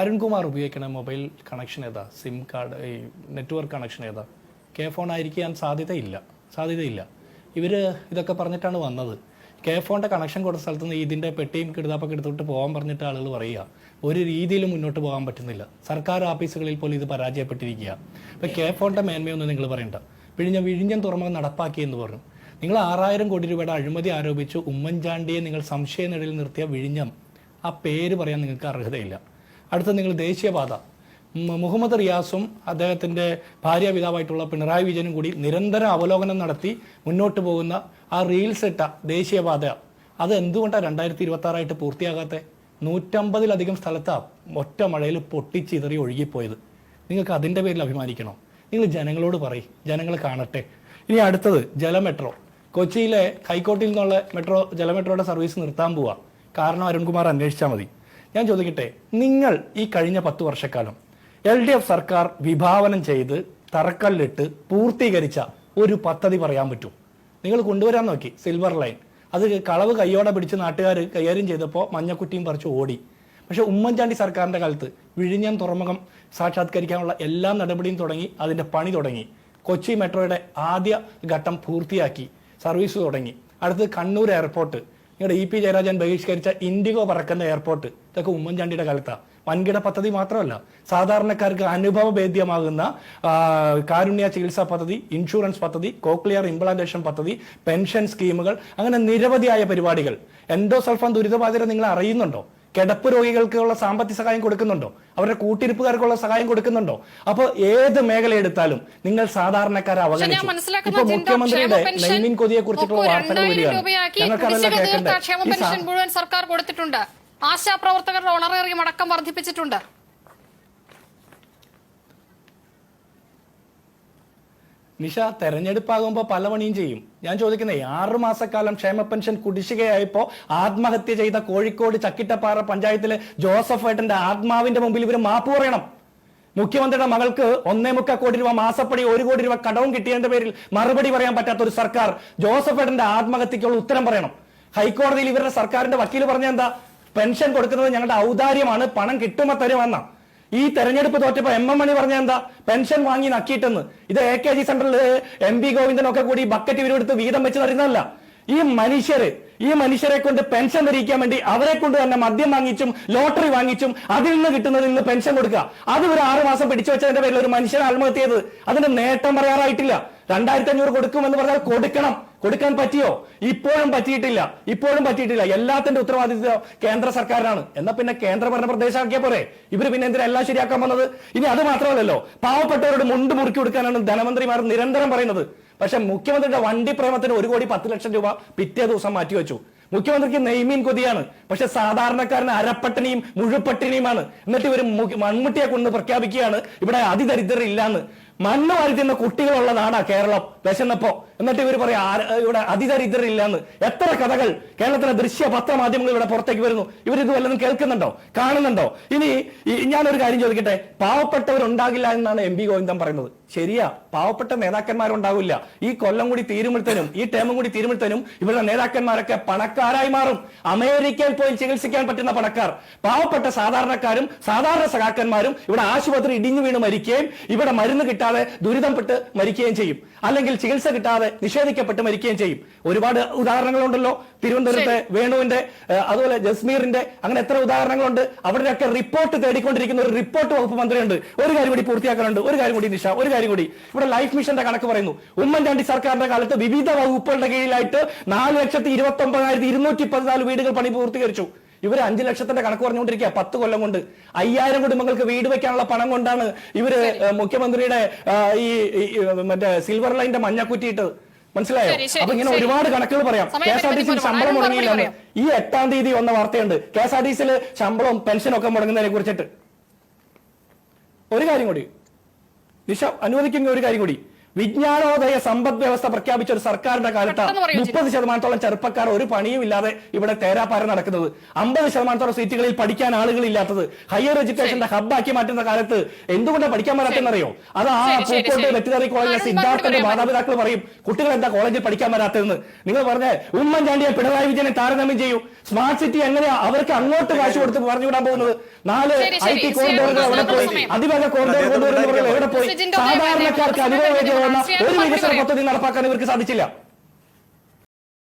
അരുൺകുമാർ ഉപയോഗിക്കുന്ന mobile connection ഏതാ? SIM card ഈ നെറ്റ്വർക്ക് കണക്ഷൻ ഏതാ? കെ ഫോൺ ആയിരിക്കാൻ സാധ്യതയില്ല. സാധ്യതയില്ല. ഇവർ ഇതൊക്കെ പറഞ്ഞിട്ടാണ് വന്നത്. കെ ഫോണിന്റെ കണക്ഷൻ കൊടുത്ത സ്ഥലത്ത് നിന്ന് ഇതിന്റെ പെട്ടിയും കിടുതാപ്പൊക്കെ എടുത്തോട്ട് പോകാൻ പറഞ്ഞിട്ട് ആളുകൾ പറയുക. ഒരു രീതിയിലും മുന്നോട്ട് പോകാൻ പറ്റുന്നില്ല. സർക്കാർ ഓഫീസുകളിൽ പോലും ഇത് പരാജയപ്പെട്ടിരിക്കുക. അപ്പോൾ കെ ഫോണിന്റെ മേന്മയൊന്നും നിങ്ങൾ പറയണ്ട. വിഴിഞ്ഞം വിഴിഞ്ഞം തുറമുഖം നടപ്പാക്കി എന്ന് പറഞ്ഞു. നിങ്ങൾ ആറായിരം കോടി രൂപയുടെ അഴിമതി ആരോപിച്ചു ഉമ്മൻചാണ്ടിയെ നിങ്ങൾ സംശയനിടയിൽ നിർത്തിയ വിഴിഞ്ഞം. ആ പേര് പറയാൻ നിങ്ങൾക്ക് അർഹതയില്ല. അടുത്ത നിങ്ങൾ ദേശീയപാത. മുഹമ്മദ് റിയാസും അദ്ദേഹത്തിന്റെ ഭാര്യ പിതാവായിട്ടുള്ള പിണറായി വിജയനും കൂടി നിരന്തരം അവലോകനം നടത്തി മുന്നോട്ട് പോകുന്ന ആ റീൽസ് ഇട്ട ദേശീയപാത. അത് എന്തുകൊണ്ടാണ് രണ്ടായിരത്തി ഇരുപത്തി ആറായിട്ട് പൂർത്തിയാകാത്ത? നൂറ്റമ്പതിലധികം സ്ഥലത്താണ് ഒറ്റ മഴയിൽ പൊട്ടിച്ചിതറി ഒഴുകിപ്പോയത്. നിങ്ങൾക്ക് അതിന്റെ പേരിൽ അഭിമാനിക്കണോ? നിങ്ങൾ ജനങ്ങളോട് പറയും. ജനങ്ങൾ കാണട്ടെ. ഇനി അടുത്തത് ജലമെട്രോ കൊച്ചിയിലെ ഹൈക്കോർട്ടിൽ നിന്നുള്ള മെട്രോ ജലമെട്രോയുടെ സർവീസ് നിർത്താൻ പോവാ. കാരണം അരുൺകുമാർ അന്വേഷിച്ചാൽ മതി. ഞാൻ ചോദിക്കട്ടെ നിങ്ങൾ ഈ കഴിഞ്ഞ പത്ത് വർഷക്കാലം എൽ ഡി എഫ് സർക്കാർ വിഭാവനം ചെയ്ത് തറക്കല്ലിട്ട് പൂർത്തീകരിച്ച ഒരു പദ്ധതി പറയാൻ പറ്റും. നിങ്ങൾ കൊണ്ടുവരാൻ നോക്കി സിൽവർ ലൈൻ അത് കളവ് കയ്യോടെ പിടിച്ച് നാട്ടുകാർ കൈകാര്യം ചെയ്തപ്പോൾ മഞ്ഞക്കുറ്റിയും പറിച്ച് ഓടി. പക്ഷെ ഉമ്മൻചാണ്ടി സർക്കാരിന്റെ കാലത്ത് വിഴിഞ്ഞം തുറമുഖം സാക്ഷാത്കരിക്കാനുള്ള എല്ലാ നടപടിയും തുടങ്ങി അതിന്റെ പണി തുടങ്ങി. കൊച്ചി മെട്രോയുടെ ആദ്യ ഘട്ടം പൂർത്തിയാക്കി സർവീസ് തുടങ്ങി. അടുത്തത് കണ്ണൂർ എയർപോർട്ട്. നിങ്ങളുടെ ഇ പി ജയരാജൻ ബഹിഷ്കരിച്ച ഇൻഡിഗോ പറക്കുന്ന എയർപോർട്ട് ഇതൊക്കെ ഉമ്മൻചാണ്ടിയുടെ കാലത്താണ് വൻകിട പദ്ധതി മാത്രമല്ല സാധാരണക്കാർക്ക് അനുഭവഭേദ്യമാകുന്ന ആ, കാരുണ്യ ചികിത്സാ പദ്ധതി ഇൻഷുറൻസ് പദ്ധതി കോക്ലിയർ ഇംപ്ലാന്റേഷൻ പദ്ധതി പെൻഷൻ സ്കീമുകൾ അങ്ങനെ നിരവധിയായ പരിപാടികൾ. എൻഡോസൾഫാൻ ദുരിതബാധിതരെ നിങ്ങൾ അറിയുന്നുണ്ടോ? കിടപ്പ് രോഗികൾക്കുള്ള സാമ്പത്തിക സഹായം കൊടുക്കുന്നുണ്ടോ? അവരുടെ കൂട്ടിരിപ്പുകാർക്കുള്ള സഹായം കൊടുക്കുന്നുണ്ടോ? അപ്പോൾ ഏത് മേഖല എടുത്താലും നിങ്ങൾ സാധാരണക്കാരെ അവഗണിച്ചു ഇപ്പൊ മുഖ്യമന്ത്രിയുടെ നൈമീൻ കൊതിയെ കുറിച്ചിട്ടുള്ള വാർത്തകൾ വരികയാണ്. ഞങ്ങൾക്കതെല്ലാം കേൾക്കേണ്ടത്. കേൾക്കണ്ടേ സർക്കാർ കൊടുത്തിട്ടുണ്ട്. ആശാപ്രവർത്തകരുടെ ഓണറേറിയം അടക്കം വർദ്ധിപ്പിച്ചിട്ടുണ്ട്. നിഷ തെരഞ്ഞെടുപ്പാകുമ്പോൾ പല പണിയും ചെയ്യും. ഞാൻ ചോദിക്കുന്നേ ആറുമാസക്കാലം ക്ഷേമ പെൻഷൻ കുടിശ്ശികയായപ്പോ ആത്മഹത്യ ചെയ്ത കോഴിക്കോട് ചക്കിട്ടപ്പാറ പഞ്ചായത്തിലെ ജോസഫ് ഏട്ടന്റെ ആത്മാവിന്റെ മുമ്പിൽ ഇവർ മാപ്പ് പറയണം. മുഖ്യമന്ത്രിയുടെ മകൾക്ക് ഒന്നേ മുക്കാൽ കോടി രൂപ മാസപ്പടി ഒരു കോടി രൂപ കടവും കിട്ടിയതിന്റെ പേരിൽ മറുപടി പറയാൻ പറ്റാത്ത ഒരു സർക്കാർ ജോസഫ് ഏട്ടന്റെ ആത്മഹത്യക്കുള്ള ഉത്തരം പറയണം. ഹൈക്കോടതിയിൽ ഇവരുടെ സർക്കാരിന്റെ വക്കീൽ പറഞ്ഞ എന്താ? പെൻഷൻ കൊടുക്കുന്നത് ഞങ്ങളുടെ ഔദാര്യമാണ് പണം കിട്ടുമ്പോ തരുമെന്നാ. ഈ തെരഞ്ഞെടുപ്പ് തോറ്റപ്പോ എം എം മണി പറഞ്ഞ എന്താ? പെൻഷൻ വാങ്ങി നക്കിയിട്ടെന്ന്. ഇത് എ കെ ജി സെന്ററിൽ എം പി ഗോവിന്ദനൊക്കെ കൂടി ബക്കറ്റ് ഇവരെടുത്ത് വീതം വെച്ച് തരുന്നതല്ല. ഈ മനുഷ്യര് ഈ മനുഷ്യരെ കൊണ്ട് പെൻഷൻ ധരിക്കാൻ വേണ്ടി അവരെ കൊണ്ട് തന്നെ മദ്യം വാങ്ങിച്ചും ലോട്ടറി വാങ്ങിച്ചും അതിൽ നിന്ന് കിട്ടുന്നതിൽ നിന്ന് പെൻഷൻ കൊടുക്കുക. അത് ഒരു ആറു മാസം പിടിച്ചു വെച്ചതിന്റെ പേരിൽ ഒരു മനുഷ്യൻ ആത്മഹത്യ അതിന്റെ നേട്ടം പറയാറായിട്ടില്ല. രണ്ടായിരത്തി അഞ്ഞൂറ് കൊടുക്കുമെന്ന് പറഞ്ഞാൽ കൊടുക്കണം. കൊടുക്കാൻ പറ്റിയോ? ഇപ്പോഴും പറ്റിയിട്ടില്ല. ഇപ്പോഴും പറ്റിയിട്ടില്ല. എല്ലാത്തിന്റെ ഉത്തരവാദിത്വം കേന്ദ്ര സർക്കാരിനാണ്. എന്നാ പിന്നെ കേന്ദ്ര ഭരണ പ്രദേശമാക്കിയ പോരെ. ഇവർ പിന്നെ എന്തിനാ എല്ലാം ശരിയാക്കാൻ വന്നത്? ഇനി അത് മാത്രമല്ലല്ലോ. പാവപ്പെട്ടവരോട് മുണ്ട് മുറുക്കി കൊടുക്കാനാണ് ധനമന്ത്രിമാർ നിരന്തരം പറയുന്നത്. പക്ഷെ മുഖ്യമന്ത്രിയുടെ വണ്ടി പ്രേമത്തിന് ഒരു കോടി പത്ത് ലക്ഷം രൂപ പിറ്റേ ദിവസം മാറ്റിവെച്ചു മുഖ്യമന്ത്രിക്ക് നെയ്മീൻ കൊതിയാണ്. പക്ഷെ സാധാരണക്കാരന് അരപ്പട്ടിണിയും മുഴുപ്പട്ടിനിയുമാണ് എന്നിട്ട് ഇവർ മൺമുട്ടിയെ കൊണ്ട് പ്രഖ്യാപിക്കുകയാണ്. ഇവിടെ അതിദരിദ്രം ഇല്ലാന്ന് മണ്ണ് വാരി തിന്ന കുട്ടികളുള്ള നാടാ കേരളം. വിശന്നപ്പോ. എന്നിട്ട് ഇവർ പറയാ ഇവിടെ അതിദരിദ്രർ ഇല്ലാന്ന് എത്ര കഥകൾ കേരളത്തിലെ ദൃശ്യ പത്രമാധ്യമങ്ങൾ ഇവിടെ പുറത്തേക്ക് വരുന്നു. ഇവർ ഇത് വല്ലതും കേൾക്കുന്നുണ്ടോ? കാണുന്നുണ്ടോ? ഇനി ഞാനൊരു കാര്യം ചോദിക്കട്ടെ. പാവപ്പെട്ടവരുണ്ടാകില്ല എന്നാണ് എം പി ഗോവിന്ദൻ പറയുന്നത്. ശരിയാ. പാവപ്പെട്ട നേതാക്കന്മാരുണ്ടാവില്ല. ഈ കൊല്ലം കൂടി തീരുമ്പോഴത്തേനും ഈ ടേമും കൂടി തീരുമ്പോഴത്തേനും ഇവരുടെ നേതാക്കന്മാരൊക്കെ പണക്കാരായി മാറും. അമേരിക്കയിൽ പോയി ചികിത്സിക്കാൻ പറ്റുന്ന പണക്കാർ. പാവപ്പെട്ട സാധാരണക്കാരും സാധാരണ സഹാക്കന്മാരും ഇവിടെ ആശുപത്രി ഇടിഞ്ഞു വീണ് മരിക്കുകയും ഇവിടെ മരുന്ന് കിട്ടാതെ ദുരിതപ്പെട്ട് മരിക്കുകയും ചെയ്യും. അല്ലെങ്കിൽ ചികിത്സ കിട്ടാതെ നിഷേധിക്കപ്പെട്ട് മരിക്കുകയും ചെയ്യും. ഒരുപാട് ഉദാഹരണങ്ങളുണ്ടല്ലോ. തിരുവനന്തപുരത്തെ വേണുവിന്റെ അതുപോലെ ജസ്മീറിന്റെ അങ്ങനെ എത്ര ഉദാഹരണങ്ങളുണ്ട്. അവരുടെയൊക്കെ റിപ്പോർട്ട് തേടിക്കൊണ്ടിരിക്കുന്ന ഒരു റിപ്പോർട്ട് വകുപ്പ് മന്ത്രിയുണ്ട്. ഒരു കാര്യം കൂടി പൂർത്തിയാക്കാനുണ്ട്. ഒരു കാര്യം കൂടി നിഷ ഒരു കാര്യം കൂടി. ഇവിടെ ലൈഫ് മിഷന്റെ കണക്ക് പറയുന്നു. ഉമ്മൻചാണ്ടി സർക്കാരിന്റെ കാലത്ത് വിവിധ വകുപ്പുകളുടെ കീഴിലായിട്ട് നാല് ലക്ഷത്തി ഇരുപത്തി ഒമ്പതിനായിരത്തി ഇരുന്നൂറ്റി പതിനാല് വീടുകൾ പണി പൂർത്തീകരിച്ചു. ഇവർ അഞ്ചു ലക്ഷത്തിന്റെ കണക്ക് പറഞ്ഞുകൊണ്ടിരിക്കുക. പത്ത് കൊല്ലം കൊണ്ട്. അയ്യായിരം കുടുംബങ്ങൾക്ക് വീട് വെക്കാനുള്ള പണം കൊണ്ടാണ് ഇവർ മുഖ്യമന്ത്രിയുടെ ഈ മറ്റേ സിൽവർ ലൈന്റെ മഞ്ഞക്കുറ്റിയിട്ട് മനസ്സിലായോ? അപ്പൊ ഇങ്ങനെ ഒരുപാട് കണക്കുകൾ പറയാം. കെ എസ് ആർ ടി സിയിൽ ശമ്പളം മുടങ്ങിയില്ല മുടങ്ങിയില്ലെന്ന്. ഈ എട്ടാം തീയതി വന്ന വാർത്തയുണ്ട്. കെ എസ് ആർ ടി സിയിൽ ശമ്പളവും പെൻഷനും ഒക്കെ മുടങ്ങുന്നതിനെ കുറിച്ചിട്ട്. ഒരു കാര്യം കൂടി. നിഷ അനുവദിക്കുന്ന ഒരു കാര്യം കൂടി. വിജ്ഞാനോദയ സമ്പദ് വ്യവസ്ഥ പ്രഖ്യാപിച്ച ഒരു സർക്കാരിന്റെ കാലത്ത് മുപ്പത് ശതമാനത്തോളം ചെറുപ്പക്കാർ ഒരു പണിയും ഇല്ലാതെ ഇവിടെ തേരാപ്പാര നടക്കുന്നത്. അമ്പത് ശതമാനത്തോളം സീറ്റുകളിൽ പഠിക്കാൻ ആളുകളില്ലാത്തത് ഹയർ എഡ്യൂക്കേഷന്റെ ഹബ്ബാക്കി മാറ്റുന്ന കാലത്ത് എന്തുകൊണ്ടാണ് പഠിക്കാൻ വരാത്തെന്നറിയോ അത് ആ പൂക്കോട്ട്. വെറ്റിനറി കോളേജിലെ സിദ്ധാർത്ഥന്റെ മാതാപിതാക്കൾ പറയും കുട്ടികൾ എന്താ കോളേജിൽ പഠിക്കാൻ വരാത്തതെന്ന്? നിങ്ങൾ പറഞ്ഞ ഉമ്മൻചാണ്ടിയെ പിണറായി വിജയനെ താരതമ്യം ചെയ്യൂ. സ്മാർട്ട് സിറ്റി എങ്ങനെയാ അവർക്ക് അങ്ങോട്ട് കാശ് കൊടുത്ത് പറഞ്ഞുവിടാൻ പോകുന്നത്? നാല് ഐ. ടി കോറിഡോറുകൾ അവിടെ പോയി. അതിവേഗ കോറിഡോർ കൊണ്ടുവരുന്നവർ എവിടെ പോയി? സാധാരണക്കാർക്ക് ദേവൻ, ഒരു വികസന പദ്ധതി നടപ്പാക്കാൻ ഇവർക്ക് സാധിച്ചില്ല.